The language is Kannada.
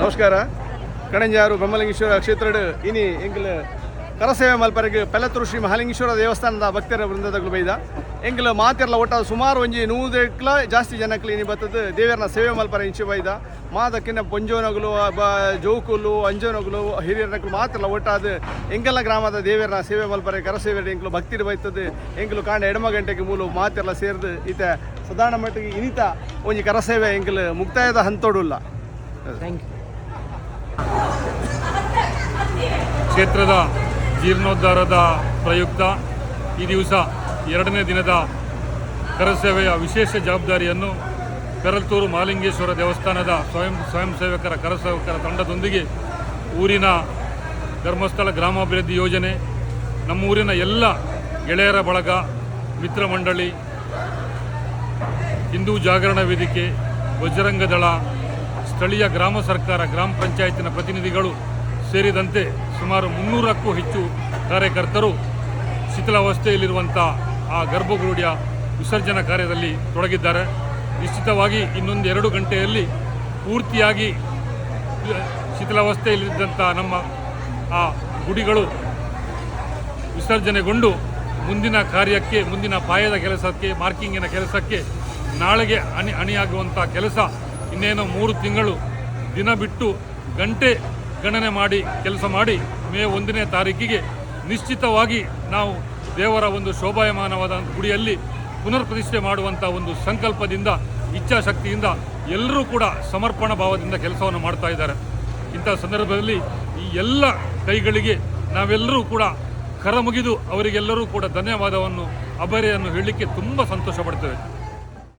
ನಮಸ್ಕಾರ. ಕಣಂಜಾರು, ಬ್ರಹ್ಮಲಿಂಗೇಶ್ವರ ಕ್ಷೇತ್ರ ಇನಿ ಎಂಗಲ ಕರಸೇವೆ ಮಲ್ಪರೆಗೆ ಪೆಲತ್ತೂರು ಶ್ರೀ ಮಹಾಲಿಂಗೇಶ್ವರ ದೇವಸ್ಥಾನದ ಭಕ್ತರ ವೃಂದದಗಳು ಬೈದ ಎಂಗಲ ಮಾತೆರ್ಲ ಒಟ್ಟ ಸುಮಾರು ಒಂಜಿ ನೂದಕ್ಲ ಜಾಸ್ತಿ ಜನಕ್ಲ ಇನಿ ಬತ್ತದ ದೇವರನ್ನ ಸೇವೆ ಮಲ್ಪರ ಇಂಚು ಬೈದ. ಮಾದಕ್ಕಿನ್ನ ಪೊಂಜೋನಗಳು ಜೋಕುಲು ಅಂಜೋನಗಳು ಹಿರಿಯರನಕ್ಲು ಮಾತ್ರ ಒಟ್ಟಾದ ಎಂಗೆಲ್ಲ ಗ್ರಾಮದ ದೇವರನ್ನ ಸೇವೆ ಮಲ್ಪರೆ ಕರಸೇವೆ ಎಂಕ್ಲು ಭಕ್ತಿ ಬೈತದ. ಎಂಕ್ಲು ಕಾಂಡ ಎಡಮ ಗಂಟೆಗೆ ಮೂಲು ಮಾತೆಲ್ಲ ಸೇರಿದು ಈತ ಸಾಧಾರಣ ಮಟ್ಟಿಗೆ ಇನಿತ ಒಂಜಿ ಕರಸೇವೆ ಎಂಕ್ಲು ಮುಕ್ತಾಯದ ಹಂತೋಡುಲ್ಲ. ಥ್ಯಾಂಕ್ ಯು ಕ್ಷೇತ್ರದ ಜೀರ್ಣೋದ್ಧಾರದ ಪ್ರಯುಕ್ತ ಈ ದಿವಸ ಎರಡನೇ ದಿನದ ಕರಸೇವೆಯ ವಿಶೇಷ ಜವಾಬ್ದಾರಿಯನ್ನು ಕರಲ್ತೂರು ಮಾಲಿಂಗೇಶ್ವರ ದೇವಸ್ಥಾನದ ಸ್ವಯಂ ಸ್ವಯಂ ಸೇವಕರ ಕರಸೇವಕರ ತಂಡದೊಂದಿಗೆ ಊರಿನ ಧರ್ಮಸ್ಥಳ ಗ್ರಾಮಾಭಿವೃದ್ಧಿ ಯೋಜನೆ, ನಮ್ಮೂರಿನ ಎಲ್ಲ ಗೆಳೆಯರ ಬಳಗ, ಮಿತ್ರ ಮಂಡಳಿ, ಹಿಂದೂ ಜಾಗರಣ ವೇದಿಕೆ, ಬಜರಂಗ ದಳ, ಸ್ಥಳೀಯ ಗ್ರಾಮ ಸರ್ಕಾರ, ಗ್ರಾಮ ಪಂಚಾಯತಿನ ಪ್ರತಿನಿಧಿಗಳು ಸೇರಿದಂತೆ ಸುಮಾರು ಮುನ್ನೂರಕ್ಕೂ ಹೆಚ್ಚು ಕಾರ್ಯಕರ್ತರು ಶಿಥಿಲಾವಸ್ಥೆಯಲ್ಲಿರುವಂಥ ಆ ಗರ್ಭಗುಡಿಯ ವಿಸರ್ಜನಾ ಕಾರ್ಯದಲ್ಲಿ ತೊಡಗಿದ್ದಾರೆ. ನಿಶ್ಚಿತವಾಗಿ ಇನ್ನೊಂದು ಎರಡು ಗಂಟೆಯಲ್ಲಿ ಪೂರ್ತಿಯಾಗಿ ಶಿಥಿಲಾವಸ್ಥೆಯಲ್ಲಿದ್ದಂಥ ನಮ್ಮ ಆ ಗುಡಿಗಳು ವಿಸರ್ಜನೆಗೊಂಡು ಮುಂದಿನ ಕಾರ್ಯಕ್ಕೆ, ಮುಂದಿನ ಪಾಯದ ಕೆಲಸಕ್ಕೆ, ಮಾರ್ಕಿಂಗಿನ ಕೆಲಸಕ್ಕೆ ನಾಳೆಗೆ ಅಣಿ ಅಣಿಯಾಗುವಂಥ ಕೆಲಸ ಇನ್ನೇನು ಮೂರು ತಿಂಗಳು ದಿನ ಬಿಟ್ಟು ಗಂಟೆ ಗಣನೆ ಮಾಡಿ, ಕೆಲಸ ಮಾಡಿ ಮೇ ಒಂದನೇ ತಾರೀಕಿಗೆ ನಿಶ್ಚಿತವಾಗಿ ನಾವು ದೇವರ ಒಂದು ಶೋಭಾಯಮಾನವಾದ ಗುಡಿಯಲ್ಲಿ ಪುನರ್ ಪ್ರತಿಷ್ಠೆ ಮಾಡುವಂಥ ಒಂದು ಸಂಕಲ್ಪದಿಂದ, ಇಚ್ಛಾಶಕ್ತಿಯಿಂದ ಎಲ್ಲರೂ ಕೂಡ ಸಮರ್ಪಣ ಭಾವದಿಂದ ಕೆಲಸವನ್ನು ಮಾಡ್ತಾ ಇದ್ದಾರೆ. ಇಂಥ ಸಂದರ್ಭದಲ್ಲಿ ಈ ಎಲ್ಲ ಕೈಗಳಿಗೆ ನಾವೆಲ್ಲರೂ ಕೂಡ ಕರ ಮುಗಿದು ಅವರಿಗೆಲ್ಲರೂ ಕೂಡ ಧನ್ಯವಾದವನ್ನು ಅಭರೆಯನ್ನು ಹೇಳಲಿಕ್ಕೆ ತುಂಬ ಸಂತೋಷ ಪಡ್ತೇವೆ.